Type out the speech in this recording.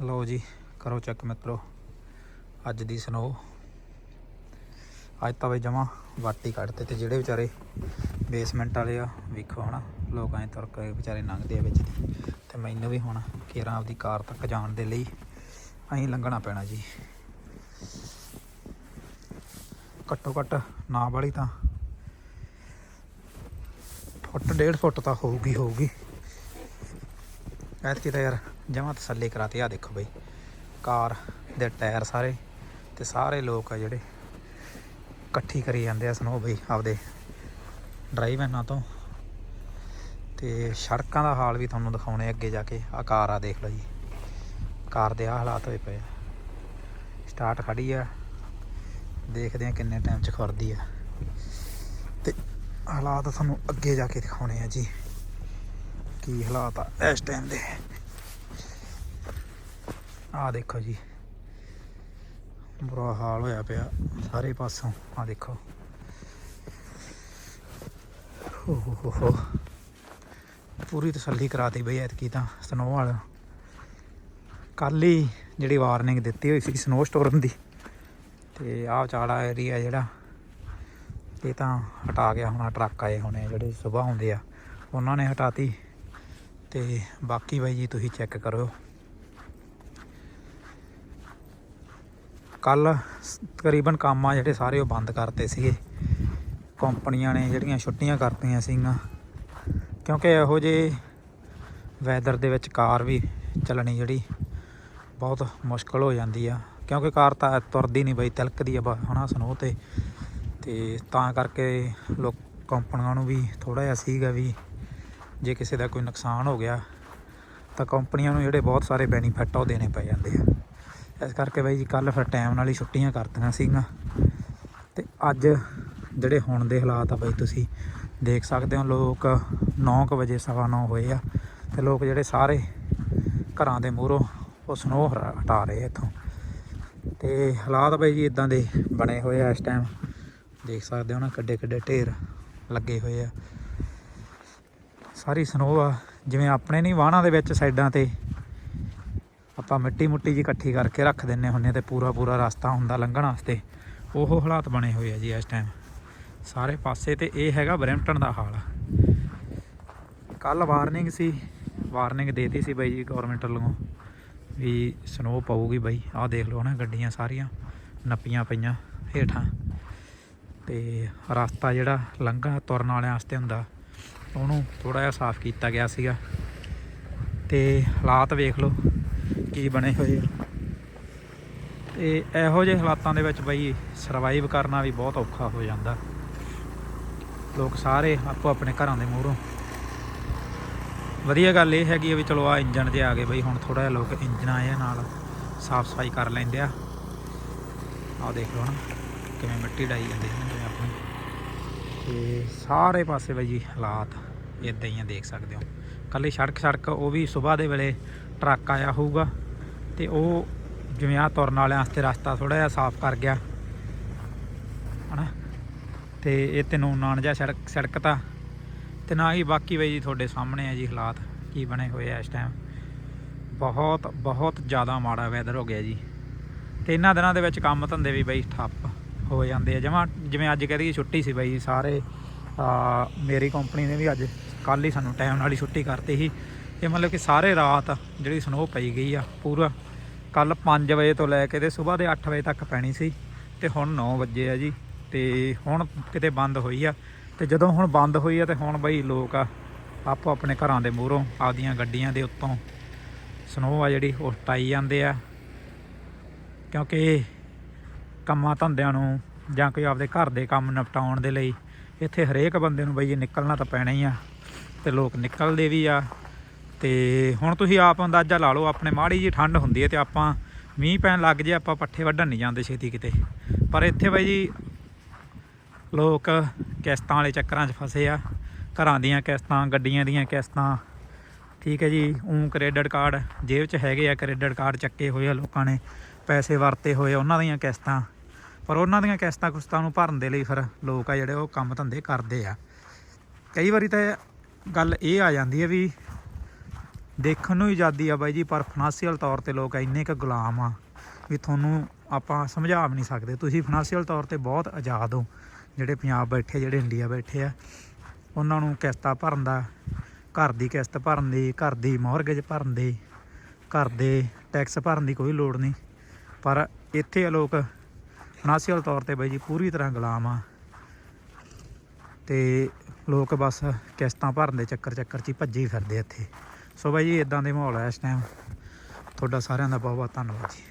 ਲਓ ਜੀ, ਕਰੋ ਚੈੱਕ ਮਿੱਤਰੋ, ਅੱਜ ਦੀ ਸਨੋ ਅੱਜ ਤਾਂ ਬਈ ਜਮਾ ਵਾਟੀ ਕੱਢਤੇ ਤੇ ਜਿਹੜੇ ਵਿਚਾਰੇ ਬੇਸਮੈਂਟ ਵਾਲੇ ਆ, ਵੇਖੋ ਹਨਾ, ਲੋਕ ਐ ਤੁਰ ਕੇ ਵਿਚਾਰੇ ਲੰਘਦੇ ਆ ਵਿੱਚ ਦੀ। ਤੇ ਮੈਨੂੰ ਵੀ ਹੁਣ ਕੇਰਾਂ ਆਪਦੀ ਕਾਰ ਤੱਕ ਜਾਣ ਦੇ ਲਈ ਅਸੀਂ ਲੰਘਣਾ ਪੈਣਾ ਜੀ। ਘੱਟੋ ਘੱਟ ਨਾ ਵਾਲੀ ਤਾਂ ਫੁੱਟ, ਡੇਢ ਫੁੱਟ ਤਾਂ ਹੋਊਗੀ ਹੋਊਗੀ। ਐਤਕੀ ਤਾਂ ਯਾਰ ਜਮਾ ਤਸੱਲੀ ਕਰਾਤੀ। ਆ ਦੇਖੋ ਬਈ, ਕਾਰ ਦੇ ਟਾਇਰ ਸਾਰੇ ਤੇ ਸਾਰੇ ਲੋਕ ਆ ਜਿਹੜੇ ਇਕੱਠੀ ਕਰੀ ਜਾਂਦੇ ਆ ਸਨੋ ਬਈ ਆਪਦੇ ਡਰਾਈਵਰਾਂ ਤੋਂ। ਤੇ ਸੜਕਾਂ ਦਾ ਹਾਲ ਵੀ ਤੁਹਾਨੂੰ ਦਿਖਾਉਣੇ ਅੱਗੇ ਜਾ ਕੇ। ਆ ਕਾਰ ਆ ਦੇਖ ਲਓ ਜੀ। ਕਾਰ ਦੇ ਆ ਹਾਲਾਤ ਹੋਏ ਪਏ ਆ। ਸਟਾਰਟ ਖੜੀ ਆ। ਦੇਖਦੇ ਆ ਕਿੰਨੇ ਟਾਈਮ ਚ ਖੁਰਦੀ ਆ। ਤੇ ਹਾਲਾਤ ਤੁਹਾਨੂੰ ਅੱਗੇ ਜਾ ਕੇ ਦਿਖਾਉਣੇ ਆ ਜੀ। ਕੀ ਹਾਲਾਤ ਆ ਇਸ ਟਾਈਮ ਦੇ। ਆ ਦੇਖੋ ਜੀ। ਬੁਰਾ ਹਾਲ ਹੋਇਆ ਪਿਆ ਸਾਰੇ ਪਾਸੋਂ। ਆ ਦੇਖੋ। ਹੋ ਪੂਰੀ ਤਸੱਲੀ ਕਰਾਤੀ ਬਈ ਐਤਕੀ ਤਾਂ ਸਨੋ ਵਾਲਾ। ਕੱਲ ਹੀ ਜਿਹੜੀ ਵਾਰਨਿੰਗ ਦਿੱਤੀ ਹੋਈ ਸੀ ਸਨੋ ਸਟੋਰਮ ਦੀ। ਤੇ ਆਹ ਵਿਚਾਲਾ ਏਰੀਆ ਜਿਹੜਾ, ਇਹ ਤਾਂ ਹਟਾ ਗਿਆ ਹੁਣ, ਟਰੱਕ ਆਏ ਹੋਣੇ ਜਿਹੜੇ ਸਵੇਰ ਹੁੰਦੇ ਆ। ਉਹਨਾਂ ਨੇ ਹਟਾਤੀ। ਤੇ ਬਾਕੀ ਬਾਈ ਜੀ ਤੁਸੀਂ ਚੈੱਕ ਕਰੋ। ਕੱਲ ਤਕਰੀਬਨ ਕੰਮ ਆ ਜਿਹੜੇ ਸਾਰੇ ਉਹ ਬੰਦ ਕਰਤੇ ਸੀਗੇ। ਕੰਪਨੀਆਂ ਨੇ ਜਿਹੜੀਆਂ ਛੁੱਟੀਆਂ ਕਰਤੀਆਂ ਸੀਗੀਆਂ। ਕਿਉਂਕਿ ਇਹੋ ਜਿਹੇ ਵੈਦਰ ਦੇ ਵਿੱਚ ਕਾਰ ਵੀ ਚੱਲਣੀ ਜਿਹੜੀ ਬਹੁਤ ਮੁਸ਼ਕਲ ਹੋ ਜਾਂਦੀ ਆ। ਕਿਉਂਕਿ ਕਾਰ ਤਾਂ ਤੁਰਦੀ ਨਹੀਂ ਬਈ, ਤਿਲਕਦੀ ਆ ਬ- ਹਨਾ ਸਨੋ ਤੇ। ਤੇ ਤਾਂ ਕਰਕੇ ਲੋਕ, ਕੰਪਨੀਆਂ ਨੂੰ ਵੀ ਥੋੜਾ ਜਿਹਾ ਸੀਗਾ ਵੀ ਜੇ ਕਿਸੇ ਦਾ ਕੋਈ ਨੁਕਸਾਨ ਹੋ ਗਿਆ ਤਾਂ ਕੰਪਨੀਆਂ ਨੂੰ ਜਿਹੜੇ ਬਹੁਤ ਸਾਰੇ ਬੈਨੀਫਿਟ ਆ ਉਹ ਦੇਣੇ ਪੈ ਜਾਂਦੇ ਆ। ਇਸ ਕਰਕੇ ਬਾਈ ਜੀ ਕੱਲ ਫਿਰ ਟਾਈਮ ਨਾਲ ਹੀ ਛੁੱਟੀਆਂ ਕਰਤੀਆਂ ਸੀਗੀਆਂ। ਤੇ ਅੱਜ ਜਿਹੜੇ ਹੁਣ ਦੇ ਹਾਲਾਤ ਆ ਬਾਈ ਤੁਸੀਂ ਦੇਖ ਸਕਦੇ ਹੋ, ਲੋਕ 9:00 ਵਜੇ ਸਵਾ ਨੌ ਹੋਏ ਆ ਤੇ ਲੋਕ ਜਿਹੜੇ ਸਾਰੇ ਘਰਾਂ ਦੇ ਮੂਹਰੋਂ ਉਹ ਸਨੋ ਹਟਾ ਰਹੇ ਇੱਥੋਂ। ਤੇ ਹਾਲਾਤ ਬਾਈ ਜੀ ਇਦਾਂ ਦੇ ਬਣੇ ਹੋਏ ਆ ਇਸ ਟਾਈਮ ਦੇਖ ਸਕਦੇ ਹੋ ਨਾ ਕਿੱਡੇ ਕਿੱਡੇ ਢੇਰ ਲੱਗੇ ਹੋਏ ਆ। ਸਾਰੀ ਸਨੋ ਆ, ਜਿਵੇਂ ਆਪਣੇ ਨਹੀਂ ਵਾਹਣਾਂ ਦੇ ਵਿੱਚ ਸਾਈਡਾਂ ਤੇ ਆਪਾਂ ਮਿੱਟੀ ਮੁੱਟੀ ਜੀ ਇਕੱਠੀ ਕਰਕੇ ਰੱਖ ਦਿੰਨੇ ਹੁੰਨੇ ਤੇ ਪੂਰਾ ਪੂਰਾ ਰਸਤਾ ਹੁੰਦਾ ਲੰਘਣ ਵਾਸਤੇ। ਉਹ ਹਾਲਾਤ ਬਣੇ ਹੋਏ ਆ ਜੀ ਇਸ ਟਾਈਮ ਸਾਰੇ ਪਾਸੇ ਤੇ ਇਹ ਹੈਗਾ ਬਰੈਂਪਟਨ ਦਾ ਹਾਲ। ਕੱਲ ਵਾਰਨਿੰਗ ਸੀ ਵਾਰਨਿੰਗ ਦੇਤੀ ਸੀ ਬਾਈ ਜੀ ਗਵਰਨਮੈਂਟ ਵੱਲੋਂ ਵੀ ਸਨੋ ਪਊਗੀ ਬਾਈ। ਆਹ ਦੇਖ ਲਓ ਨਾ ਗੱਡੀਆਂ ਸਾਰੀਆਂ ਨੱਪੀਆਂ ਪਈਆਂ ਹੇਠਾਂ। ਤੇ ਰਸਤਾ ਜਿਹੜਾ ਲੰਘਾ ਤੁਰਨ ਵਾਲਿਆਂ ਵਾਸਤੇ ਹੁੰਦਾ, ਉਹਨੂੰ ਥੋੜਾ ਜਿਹਾ ਸਾਫ਼ ਕੀਤਾ ਗਿਆ ਸੀਗਾ। ਤੇ ਹਾਲਾਤ ਵੇਖ ਲਓ। ਕੀ ਬਣੇ ਹੋਏ ਆ। ਤੇ ਇਹੋ ਜਿਹੇ ਹਾਲਾਤਾਂ ਦੇ ਵਿੱਚ ਬਈ ਸਰਵਾਈਵ ਕਰਨਾ ਵੀ ਬਹੁਤ ਔਖਾ ਹੋ ਜਾਂਦਾ। ਲੋਕ ਸਾਰੇ ਆਪੋ ਆਪਣੇ ਘਰਾਂ ਦੇ ਮੂਹਰੋਂ। ਵਧੀਆ ਗੱਲ ਇਹ ਹੈਗੀ ਆ ਵੀ ਚਲੋ ਆ ਇੰਜਨ ਜੇ ਆ ਗਏ ਬਈ, ਹੁਣ ਥੋੜਾ ਜਿਹਾ ਲੋਕ ਇੰਜਨਾਂ ਆਏ ਨਾਲ ਸਾਫ਼ ਸਫ਼ਾਈ ਕਰ ਲੈਂਦੇ ਆ। ਆਹ ਦੇਖ ਲਓ ਨਾ ਕਿਵੇਂ ਮਿੱਟੀ ਡਾਈ ਜਾਂਦੀ ਹੈ ਜਿਵੇਂ ਆਪਣੀ। ਤੇ ਸਾਰੇ ਪਾਸੇ ਬਈ ਜੀ ਹਾਲਾਤ ਇਦਾਂ ਹੀ ਆ, ਦੇਖ ਸਕਦੇ ਹੋ। ਕੱਲੀ ਸੜਕ ਸੜਕ ਉਹ ਵੀ ਸਵੇਰ ਦੇ ਵੇਲੇ ਟਰੱਕ ਆਇਆ ਹੋਊਗਾ ਤੇ ਉਹ ਜਿਵੇਂ ਆ ਤੁਰਨ ਵਾਲਿਆਂ ਵਾਸਤੇ ਰਸਤਾ ਥੋੜਾ ਜਿਹਾ ਸਾਫ਼ ਕਰ ਗਿਆ। ਹਨਾ? ਤੇ ਇਹ ਤੇ ਨੂੰ ਨਾਨ ਜਿਹਾ ਸੜਕ ਸੜਕ ਤਾਂ ਤੇ ਨਾ ਹੀ ਬਾਕੀ ਬਈ ਜੀ ਤੁਹਾਡੇ ਸਾਹਮਣੇ ਆ ਜੀ ਹਾਲਾਤ ਕੀ ਬਣੇ ਹੋਏ ਆ ਇਸ ਟਾਈਮ ਬਹੁਤ ਬਹੁਤ ਜ਼ਿਆਦਾ ਮਾੜਾ ਵੈਦਰ ਹੋ ਗਿਆ ਜੀ। ਤੇ ਇਹਨਾਂ ਦਿਨਾਂ ਦੇ ਵਿੱਚ ਕੰਮ ਧੰਦੇ ਵੀ ਬਈ ਠੱਪ ਹੋ ਜਾਂਦੇ ਆ। ਜਮਾਂ ਜਿਵੇਂ ਅੱਜ ਕਰੀ ਛੁੱਟੀ ਸੀ ਬਈ ਸਾਰੇ ਮੇਰੀ ਕੰਪਨੀ ਨੇ ਵੀ ਅੱਜ ਕੱਲ ਹੀ ਸਾਨੂੰ ਟਾਈਮ ਨਾਲ ਹੀ ਛੁੱਟੀ ਕਰਤੀ ਸੀ। ਇਹ ਮਤਲਬ ਕਿ ਸਾਰੇ ਰਾਤ ਜਿਹੜੀ ਸਨੋ ਪਈ ਗਈ ਆ, ਪੂਰਾ। ਕੱਲ 5 ਵਜੇ ਤੋਂ ਲੈ ਕੇ ਤੇ ਸਵੇਰ ਦੇ 8 ਵਜੇ ਤੱਕ ਪੈਣੀ ਸੀ ਤੇ ਹੁਣ 9 ਵਜੇ ਆ ਜੀ ਤੇ ਹੁਣ ਕਿਤੇ ਬੰਦ ਹੋਈ ਆ। ਤੇ ਜਦੋਂ ਹੁਣ ਬੰਦ ਹੋਈ ਆ ਤੇ ਹੁਣ ਬਈ ਲੋਕ ਆ ਆਪੋ ਆਪਣੇ ਘਰਾਂ ਦੇ ਮੂਹਰੋਂ ਆਪਦੀਆਂ ਗੱਡੀਆਂ ਦੇ ਉੱਤੋਂ ਸਨੋ ਆ ਜਿਹੜੀ ਉਹ ਟਾਈ ਜਾਂਦੇ ਆ। ਕਿਉਂਕਿ ਕੰਮਾਂ ਧੰਦਿਆਂ ਨੂੰ ਜਾਂ ਕੋਈ ਆਪਦੇ ਘਰ ਦੇ ਕੰਮ ਨਿਪਟਾਉਣ ਦੇ ਲਈ ਇੱਥੇ ਹਰੇਕ ਬੰਦੇ ਨੂੰ ਬਈ ਨਿਕਲਣਾ ਤਾਂ ਪੈਣਾ ਹੀ ਆ ਤੇ ਲੋਕ ਨਿਕਲਦੇ ਵੀ ਆ। ਤੇ ਹੁਣ ਤੁਸੀਂ ਆਪ ਅੰਦਾਜ਼ਾ ਲਾ ਲਓ, ਆਪਣੇ ਮਾੜੀ ਜੀ ਠੰਡ ਹੁੰਦੀ ਹੈ ਤੇ ਆਪਾਂ ਮੀਂਹ ਪੈਣ ਲੱਗ ਜੇ, ਆਪਾਂ ਪੱਠੇ ਵੱਢਣ ਨਹੀਂ ਜਾਂਦੇ ਛੇਤੀ ਕਿਤੇ। ਪਰ ਇੱਥੇ ਬਾਈ ਜੀ ਲੋਕ ਕਿਸ਼ਤਾਂ ਵਾਲੇ ਚੱਕਰਾਂ 'ਚ ਫਸੇ ਆ। ਘਰਾਂ ਦੀਆਂ ਕਿਸ਼ਤਾਂ, ਗੱਡੀਆਂ ਦੀਆਂ ਕਿਸ਼ਤਾਂ, ਠੀਕ ਹੈ ਜੀ ਉਂ ਕ੍ਰੈਡਿਟ ਕਾਰਡ ਜੇਬ 'ਚ ਹੈਗੇ ਆ ਕ੍ਰੈਡਿਟ ਕਾਰਡ ਚੱਕੇ ਹੋਏ ਆ ਲੋਕਾਂ ਨੇ, ਪੈਸੇ ਵਰਤੇ ਹੋਏ ਆ ਉਹਨਾਂ ਦੀਆਂ ਕਿਸ਼ਤਾਂ। ਪਰ ਉਹਨਾਂ ਦੀਆਂ ਕਿਸ਼ਤਾਂ ਕੁਸ਼ਤਾਂ ਨੂੰ ਭਰਨ ਦੇ ਲਈ ਫਿਰ ਲੋਕ ਆ ਜਿਹੜੇ ਉਹ ਕੰਮ ਧੰਦੇ ਕਰਦੇ ਆ। ਕਈ ਵਾਰੀ ਤਾਂ ਗੱਲ ਇਹ ਆ ਜਾਂਦੀ ਹੈ ਵੀ ਦੇਖਣ ਨੂੰ ਆਜ਼ਾਦੀ ਆ ਬਾਈ ਜੀ, ਪਰ ਫਾਈਨੈਂਸ਼ੀਅਲ ਤੌਰ ਤੇ ਲੋਕ ਇੰਨੇ ਕੁ ਗੁਲਾਮ ਆ ਵੀ ਤੁਹਾਨੂੰ ਆਪਾਂ ਸਮਝਾ ਵੀ ਨਹੀਂ ਸਕਦੇ। ਤੁਸੀਂ ਫਾਈਨੈਂਸ਼ੀਅਲ ਤੌਰ ਤੇ ਬਹੁਤ ਆਜ਼ਾਦ ਹੋ। ਜਿਹੜੇ ਪੰਜਾਬ ਬੈਠੇ, ਜਿਹੜੇ ਇੰਡੀਆ ਬੈਠੇ ਆ, ਉਹਨਾਂ ਨੂੰ ਕਿਸ਼ਤਾਂ ਭਰਨ ਦਾ, ਘਰ ਦੀ ਕਿਸ਼ਤ ਭਰਨ ਦੀ, ਘਰ ਦੀ ਮੌਰਗੇਜ ਭਰਨ ਦੀ, ਘਰ ਦੇ ਟੈਕਸ ਭਰਨ ਦੀ ਕੋਈ ਲੋੜ ਨਹੀਂ। ਪਰ ਇੱਥੇ ਆ ਲੋਕ ਫਾਈਨੈਂਸ਼ੀਅਲ ਤੌਰ ਤੇ ਬਾਈ ਜੀ ਪੂਰੀ ਤਰ੍ਹਾਂ ਗੁਲਾਮ ਆ। ਤੇ ਲੋਕ ਬਸ ਕਿਸ਼ਤਾਂ ਭਰਨ ਦੇ ਚੱਕਰ ਚੱਕਰ 'ਚ ਹੀ ਭੱਜੇ ਹੀ ਫਿਰਦੇ ਇੱਥੇ। ਸੋ ਬਾਈ ਜੀ ਇਦਾਂ ਦੇ ਮਾਹੌਲ ਹੈ ਇਸ ਟਾਈਮ ਤੁਹਾਡਾ ਸਾਰਿਆਂ ਦਾ ਬਹੁਤ ਬਹੁਤ ਧੰਨਵਾਦ ਜੀ।